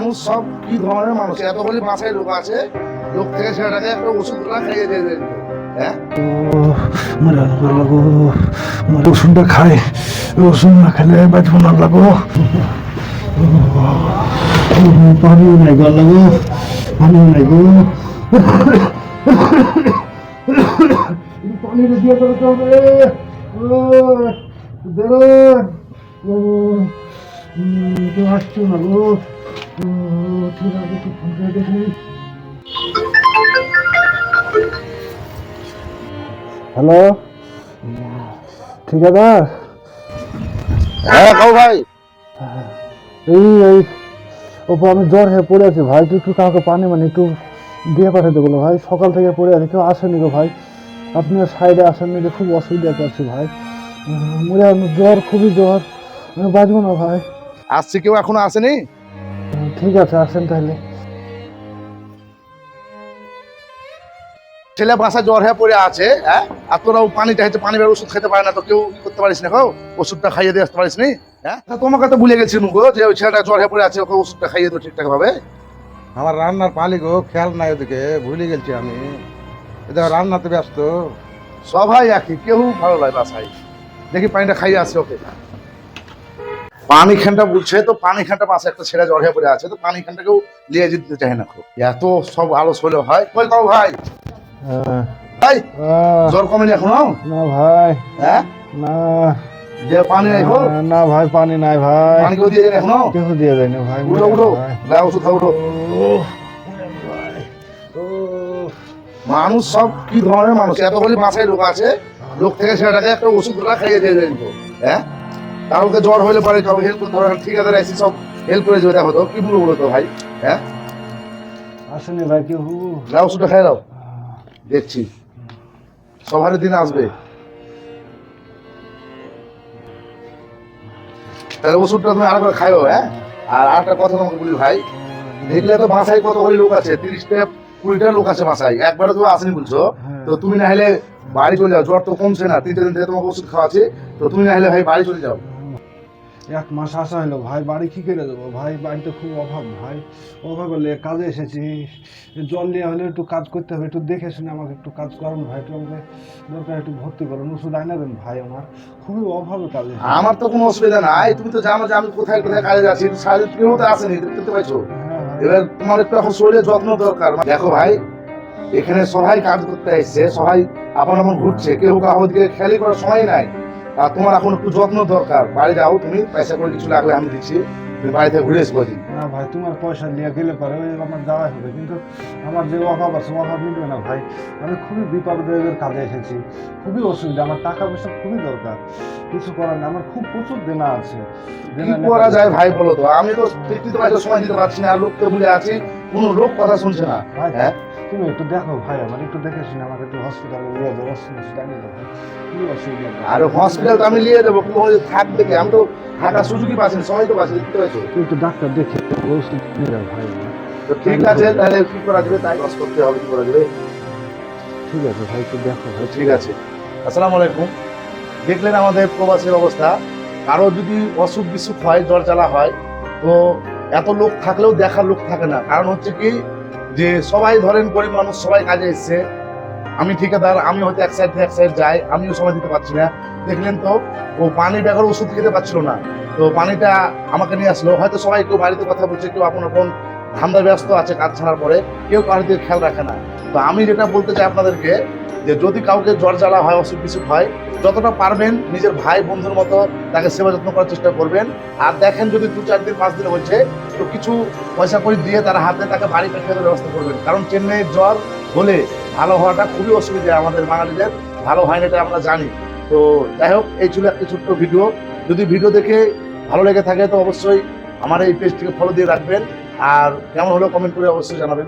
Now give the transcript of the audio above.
মানুষ সব কি ধরনের মানুষ? এত বলি বাসায় লোক আছে, লোক থেকে সেটাকে একটা ওষুধ খাইয়ে দিয়ে দেন। হ্যাঁ? আমার আলবার লাগো আমার রসুনটা খাই রসুন না খেলে বাঁচবো না লাগো। পানিও নাই গো, লাগো, পানিও নাই গো। পানি দিয়ে করতে হবে আসছো না গো। ঠিক আছে? একটু হ্যালো ঠিকাদার হ্যাঁ কাউ ভাই। এই এই ওপর আমি জ্বর হয়ে পড়ে আছি ভাই। তুই একটু কাউকে পানি মানে একটু দিয়ে পাঠাতে বলো ভাই। সকাল থেকে পড়ে আছি কেউ আসেনি গো ভাই। আপনি সাইডে আসেননি যে খুব অসুবিধাতে আছি ভাই। মরে জ্বর খুবই জ্বর। আমি বাঁচবো না ভাই। আসছে কেউ এখনও আসেনি? ঠিক আছে আসেন তাহলে। ছেলে বাসা জ্বর হয়ে পড়ে আছে হ্যাঁ? আর তোরাও পানি চাইছে পানি বের ওষুধ খেতে পারে না তো কেউ করতে পারিস না গো। ওষুধটা খাইয়ে দিয়ে আসতে পারিস নি হ্যাঁ? তা তোমাকে তো ভুলে গেছি গো যে ওই ছেলেটা জ্বর হয়ে পড়ে আছে ওকে ওষুধটা খাইয়ে দেবো ঠিকঠাক ভাবে আমার রান্নার পালি গো খেয়াল নাই ওদিকে ভুলে গেছি আমি। এদের রান্নাতে ব্যস্ত। সবাই একই কেউ ভালো লাগে বাসায়। দেখি পানিটা খাইয়ে আসছে ওকে। পানি খানটা বুঝছে তো পানি খানটা পাশে একটা জ্বর হয়ে পড়ে আছে তো পানি খানটাকেও নিয়ে যেতে চায় না খুব। এত সব আলো হলে হয়। কই কাউ ভাই। ভাই জ্বর কমেনি এখনও? না ভাই। হ্যাঁ? না। যে পানি নাই না ভাই পানি নাই ভাই। পানি কেউ দিয়ে দেন এখনও? কেউ দিয়ে দেয়নি ভাই উঠো ওষুধ খাও উঠো। মানুষ সব কি ধরনের মানুষ? এত বলি বাসায় লোক আছে লোক থেকে সেটাকে একটা ওষুধ খাইয়ে দিয়ে দেন হ্যাঁ? কাউকে জ্বর হলে পারে কাউকে হেল্প করতে হবে ঠিক আছে এসে সব হেল্প করে যেতে হতো কি বলব বলো তো ভাই? হ্যাঁ? আসেনি ভাই কেউ না ওষুধটা খাই দাও দেখছি। সবার দিন আসবে। তাহলে ওষুধটা তুমি আরেকবার খাইও হ্যাঁ? আর আরেকটা কথা তোমাকে বলি ভাই দেখলে তো বাসায় কত করে লোক আছে তিরিশটা কুড়িটা লোক আছে বাসায়। একবারে তুমি আসেনি বলছো? তো তুমি না হলে বাড়ি চলে যাও। জ্বর তো কমছে না তিনটে দিন থেকে তোমাকে ওষুধ খাওয়াচ্ছে। তো তুমি না হলে ভাই বাড়ি চলে যাও। এক মাস আসা হলো ভাই বাড়ি কি করে দেবো? ভাই বাড়িতে খুব অভাব ভাই। অভাব হলে কাজে এসেছি। জল নিয়ে হলে একটু কাজ করতে হবে একটু দেখে শুনে আমাকে একটু কাজ করুন ভাই। একটু আমাকে দরকার একটু ভর্তি করুন ওষুধ আইনা দেন ভাই আমার। খুবই অভাবে কাজে। আমার তো কোনো অসুবিধা নাই। তুমি তো জানো যে আমি কোথায় কোথায় কাজে যাচ্ছি। সারাদিন কেউ তো আসেনি দেখতে পাইছো? হ্যাঁ এবার তোমার একটু এখন শরীরে যত্ন দরকার। দেখো ভাই এখানে সবাই কাজ করতে আসছে সবাই আপন আপন ঘুরছে। কেউ কাহো দিকে খেয়ালি করার সময় নাই। তোমার এখন একটু যত্ন দরকার। বাড়ি যাও তুমি পয়সা করে কিছু লাগলে আমি দিচ্ছি। তুমি বাড়িতে ঘুরে এসবো দিন না ভাই তোমার পয়সা নিয়ে গেলে পারে ওই আমার যাওয়াই হবে কিন্তু আমার যে অভাব আছে অভাব মিটবে না ভাই। আমি খুবই বিপদের কাজে এসেছি। খুবই অসুবিধা আমার টাকা পয়সা খুবই দরকার। কিছু করার না আমার খুব প্রচুর দেনা আছে। কি করা যায় ভাই বলো তো? আমি তো পাইছো সময় দিতে পারছি না আর লোককে ভুলে আছি কোনো লোক কথা শুনছে না। হ্যাঁ? তুমি একটু দেখো ভাই আমার একটু দেখে শুনে আমাকে একটু হসপিটালে নিয়ে যাও হসপিটালে নিয়ে অসুবিধা? আর হসপিটাল তো আমি নিয়ে যাব ওই থাকবে কি? আমি তো থাকার সুযোগই পাচ্ছি সময় তো পাচ্ছি দেখতে পাইছো। তুই একটু ডাক্তার দেখে ওষুধ নিয়ে যাও ভাই তো ঠিক আছে তাহলে কি করা যাবে? তাই লস করতে হবে কি করা যাবে? ঠিক আছে ভাই একটু দেখো ভাই। ঠিক আছে। আসসালামু আলাইকুম। দেখলেন আমাদের প্রবাসের অবস্থা। কারও যদি অসুখ বিসুখ হয় জ্বর জ্বালা হয় তো এত লোক থাকলেও দেখার লোক থাকে না। কারণ হচ্ছে কি যে সবাই ধরেন গরিব মানুষ, সবাই কাজে এসছে। আমি ঠিকাদার, আমি হয়তো এক সাইড থেকে এক সাইড যাই, আমিও সময় দিতে পারছি না। দেখলেন তো, ও পানি বেকার ওষুধ খেতে পারছিল না। তো পানিটা আমাকে নিয়ে আসলো। হয়তো সবাই কেউ বাড়িতে কথা বলছে, কেউ আপন আপন ধান্দা ব্যস্ত আছে কাজ ছাড়ার পরে, কেউ কারোর খেয়াল রাখে না। তো আমি যেটা বলতে চাই আপনাদেরকে যে যদি কাউকে জ্বর জ্বালা হয়, অসুখ বিসুখ হয়, যতটা পারবেন নিজের ভাই বন্ধুর মতো তাকে সেবা যত্ন করার চেষ্টা করবেন। আর দেখেন যদি দু, চার দিন, পাঁচ দিন হচ্ছে, তো কিছু পয়সা করে দিয়ে তার হাতে তাকে বাড়ি দেওয়ার ব্যবস্থা করবেন। কারণ চেন্নাইয়ের জ্বর হলে ভালো হওয়াটা খুবই অসুবিধা আমাদের বাঙালিদের, ভালো হয় না এটা আমরা জানি। তো যাই হোক, এই ছিল একটি ছোট্ট ভিডিও। যদি ভিডিও দেখে ভালো লেগে থাকে, তো অবশ্যই আমার এই পেজটিকে ফলো দিয়ে রাখবেন। আর কেমন হলো কমেন্ট করে অবশ্যই জানাবেন।